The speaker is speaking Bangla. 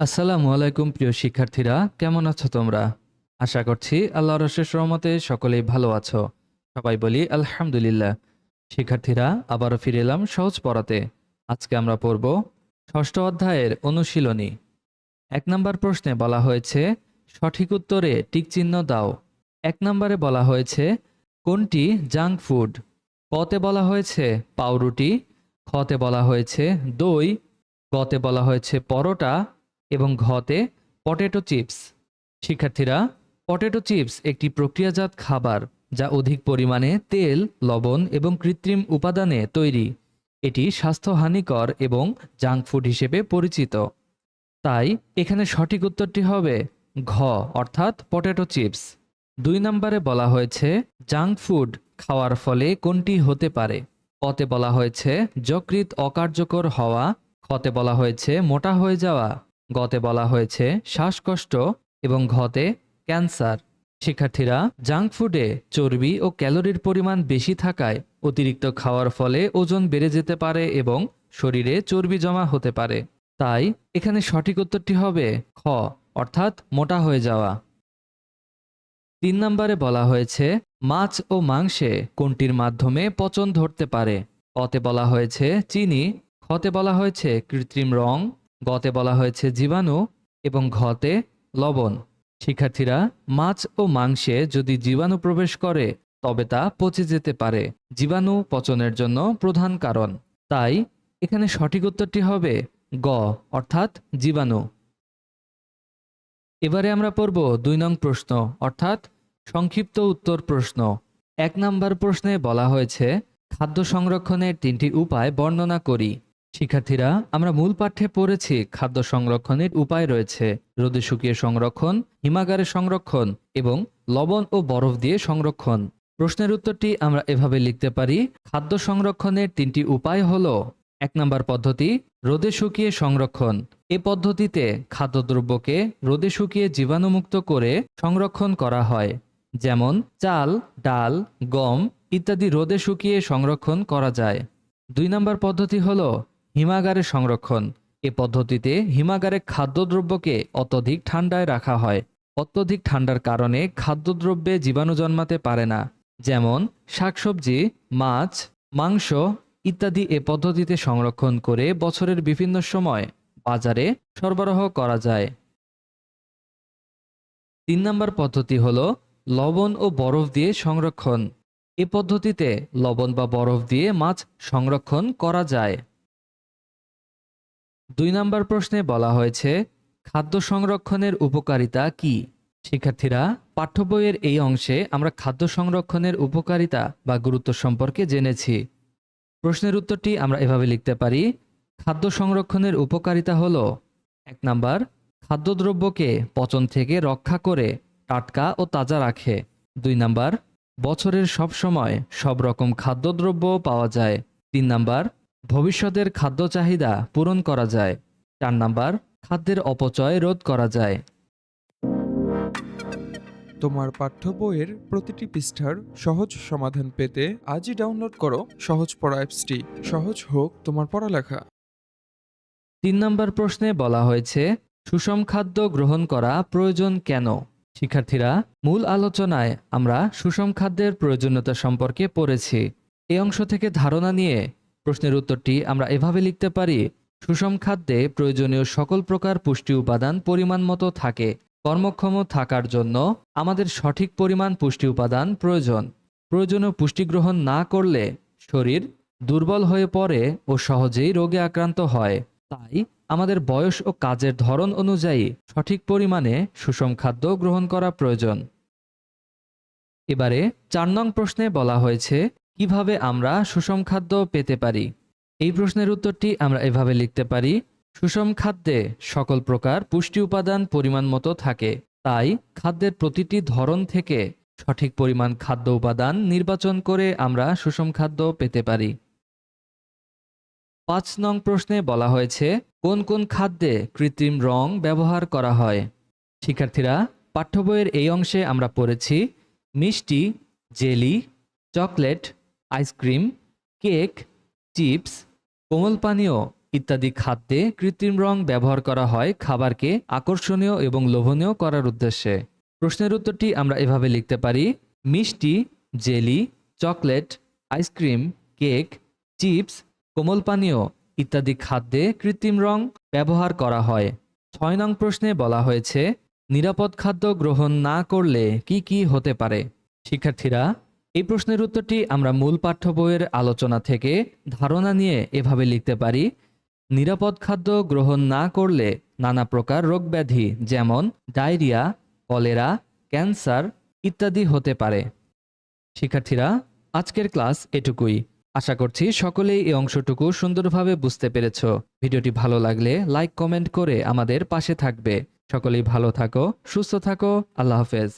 আসসালামু আলাইকুম প্রিয় শিক্ষার্থীরা, কেমন আছো তোমরা? আশা করছি আল্লাহর অশেষ রহমতে সকলেই ভালো আছো। সবাই বলি আলহামদুলিল্লাহ। শিক্ষার্থীরা, আবারও ফিরে এলাম সহজ পড়াতে। আজকে আমরা পড়ব ষষ্ঠ অধ্যায়ের অনুশীলনী। এক নম্বর প্রশ্নে বলা হয়েছে, সঠিক উত্তরে টিকচিহ্ন দাও। এক নম্বরে বলা হয়েছে, কোনটি জাঙ্ক ফুড? কতে বলা হয়েছে, পাউরুটি। খতে বলা হয়েছে, দই। গতে বলা হয়েছে, পরোটা। এবং ঘতে পটেটো চিপস। শিক্ষার্থীরা, পটেটো চিপস একটি প্রক্রিয়াজাত খাবার যা অধিক পরিমাণে তেল, লবণ এবং কৃত্রিম উপাদানে তৈরি। এটি স্বাস্থ্যহানিকর এবং জাঙ্ক ফুড হিসেবে পরিচিত। তাই এখানে সঠিক উত্তরটি হবে ঘ, অর্থাৎ পটেটো চিপস। দুই নম্বরে বলা হয়েছে, জাঙ্ক ফুড খাওয়ার ফলে কোনটি হতে পারে? কতে বলা হয়েছে যকৃত অকার্যকর হওয়া। খতে বলা হয়েছে, মোটা হয়ে যাওয়া। গতে বলা হয়েছে, শ্বাসকষ্ট এবং ঘতে ক্যান্সার। শিক্ষার্থীরা, জাঙ্ক ফুডে চর্বি ও ক্যালোরির পরিমাণ বেশি থাকায় অতিরিক্ত খাওয়ার ফলে ওজন বেড়ে যেতে পারে এবং শরীরে চর্বি জমা হতে পারে। তাই, এখানে সঠিক উত্তরটি হবে খ, অর্থাৎ মোটা হয়ে যাওয়া। তিন নম্বরে বলা হয়েছে, মাছ ও মাংসে কোনটির মাধ্যমে পচন ধরতে পারে? কতে বলা হয়েছে, চিনি। খতে বলা হয়েছে, কৃত্রিম রং। গতে বলা হয়েছে জীবাণু এবং ঘতে লবণ। শিক্ষার্থীরা, মাছ ও মাংসে যদি জীবাণু প্রবেশ করে, তবে তা পচে যেতে পারে। জীবাণু পচনের জন্য প্রধান কারণ। তাই, এখানে সঠিক উত্তরটি হবে গ, অর্থাৎ জীবাণু। এবারে আমরা পড়ব দুই নং প্রশ্ন, অর্থাৎ সংক্ষিপ্ত উত্তর প্রশ্ন। এক নাম্বার প্রশ্নে বলা হয়েছে, খাদ্য সংরক্ষণের তিনটি উপায় বর্ণনা করি। শিক্ষার্থীরা, আমরা মূল পাঠ্যে পড়েছি খাদ্য সংরক্ষণের উপায় রয়েছে। রোদে শুকিয়ে সংরক্ষণ, হিমাগারে সংরক্ষণ এবং লবণ ও বরফ দিয়ে সংরক্ষণ। প্রশ্নের উত্তরটি আমরা এভাবে লিখতে পারি, খাদ্য সংরক্ষণের তিনটি উপায় হল, এক নম্বর পদ্ধতি, রোদে শুকিয়ে সংরক্ষণ। এ পদ্ধতিতে খাদ্যদ্রব্যকে রোদে শুকিয়ে জীবাণুমুক্ত করে সংরক্ষণ করা হয়। যেমন, চাল, ডাল, গম ইত্যাদি রোদে শুকিয়ে সংরক্ষণ করা যায়। দুই নম্বর পদ্ধতি হলো হিমাগারে সংরক্ষণ। এ পদ্ধতিতে হিমাগারে খাদ্যদ্রব্যকে অত্যধিক ঠান্ডায় রাখা হয়। অত্যধিক ঠান্ডার কারণে খাদ্যদ্রব্যে জীবাণু জন্মাতে পারে না। যেমন, শাকসবজি, মাছ, মাংস ইত্যাদি এ পদ্ধতিতে সংরক্ষণ করে বছরের বিভিন্ন সময় বাজারে সরবরাহ করা যায়। তিন নম্বর পদ্ধতি হল লবণ ও বরফ দিয়ে সংরক্ষণ। এ পদ্ধতিতে লবণ বা বরফ দিয়ে মাছ সংরক্ষণ করা যায়। দুই নম্বর প্রশ্নে বলা হয়েছে, খাদ্য সংরক্ষণের উপকারিতা কি? শিক্ষার্থীরা, পাঠ্য বইয়ের এই অংশে আমরা খাদ্য সংরক্ষণের উপকারিতা বা গুরুত্ব সম্পর্কে জেনেছি। প্রশ্নের উত্তরটি আমরা এভাবে লিখতে পারি, খাদ্য সংরক্ষণের উপকারিতা হল, এক নাম্বার, খাদ্যদ্রব্যকে পচন থেকে রক্ষা করে, টাটকা ও তাজা রাখে। দুই নাম্বার, বছরের সব সময় সব রকম খাদ্যদ্রব্য পাওয়া যায়। তিন নাম্বার ভবিষ্যতের খাদ্য চাহিদা পূরণ করা যায়। চার নাম্বার খাদ্যের অপচয় রোধ করা যায়। তোমার পাঠ্য বইয়ের প্রতিটি পৃষ্ঠার সহজ সমাধান পেতে আজই ডাউনলোড করো সহজ পড়া অ্যাপসটি। সহজ হোক তোমার পড়ালেখা। তিন নম্বর প্রশ্নে বলা হয়েছে সুষম খাদ্য গ্রহণ করা প্রয়োজন কেন? শিক্ষার্থীরা মূল আলোচনায় আমরা সুষম খাদ্যের প্রয়োজনীয়তা সম্পর্কে পড়েছি। এই অংশ থেকে ধারণা নিয়ে প্রশ্নের উত্তরটি আমরা এভাবে লিখতে পারি, সুষম খাদ্যে প্রয়োজনীয় সকল প্রকার পুষ্টি উপাদান পরিমাণ মতো থাকে, কর্মক্ষম থাকার জন্য আমাদের সঠিক পরিমাণ পুষ্টি উপাদান প্রয়োজন। প্রয়োজনীয় পুষ্টি গ্রহণ না করলে শরীর দুর্বল হয়ে পড়ে ও সহজেই রোগে আক্রান্ত হয়। তাই আমাদের বয়স ও কাজের ধরন অনুযায়ী সঠিক পরিমাণে সুষম খাদ্য গ্রহণ করা প্রয়োজন। এবারে চার নং প্রশ্নে বলা হয়েছে কীভাবে আমরা সুষম খাদ্য পেতে পারি? এই প্রশ্নের উত্তরটি আমরা এভাবে লিখতে পারি, সুষম খাদ্যে সকল প্রকার পুষ্টি উপাদান পরিমাণ মতো থাকে, তাই খাদ্যের প্রতিটি ধরন থেকে সঠিক পরিমাণ খাদ্য উপাদান নির্বাচন করে আমরা সুষম খাদ্য পেতে পারি। পাঁচ নং প্রশ্নে বলা হয়েছে, কোন কোন খাদ্যে কৃত্রিম রং ব্যবহার করা হয়? শিক্ষার্থীরা, পাঠ্য বইয়ের এই অংশে আমরা পড়েছি, মিষ্টি, jelly, chocolate ice cream, cake, chips, কোমল পানীয় ইত্যাদি খাদ্যে কৃত্রিম রং ব্যবহার করা হয় খাবারকে আকর্ষণীয় এবং লোভনীয় করার উদ্দেশ্যে। প্রশ্নের উত্তরটি আমরা এভাবে লিখতে পারি, মিষ্টি, jelly, chocolate, ice cream, cake, chips, কোমল পানীয় ইত্যাদি খাদ্যে কৃত্রিম রং ব্যবহার করা হয়। ছয় নং প্রশ্নে বলা হয়েছে, নিরাপদ খাদ্য গ্রহণ না করলে কি কি হতে পারে? শিক্ষার্থীরা এই প্রশ্নের উত্তরটি আমরা মূল পাঠ্য বইয়ের আলোচনা থেকে ধারণা নিয়ে এভাবে লিখতে পারি। নিরাপদ খাদ্য গ্রহণ না করলে নানা প্রকার রোগ ব্যাধি, যেমন ডায়রিয়া, কলেরা, ক্যান্সার ইত্যাদি হতে পারে। শিক্ষার্থীরা, আজকের ক্লাস এটুকুই। আশা করছি সকলেই এই অংশটুকু সুন্দরভাবে বুঝতে পেরেছ। ভিডিওটি ভালো লাগলে লাইক, কমেন্ট করে আমাদের পাশে থাকবে। সকলেই ভালো থাকো, সুস্থ থাকো, আল্লাহ হাফেজ।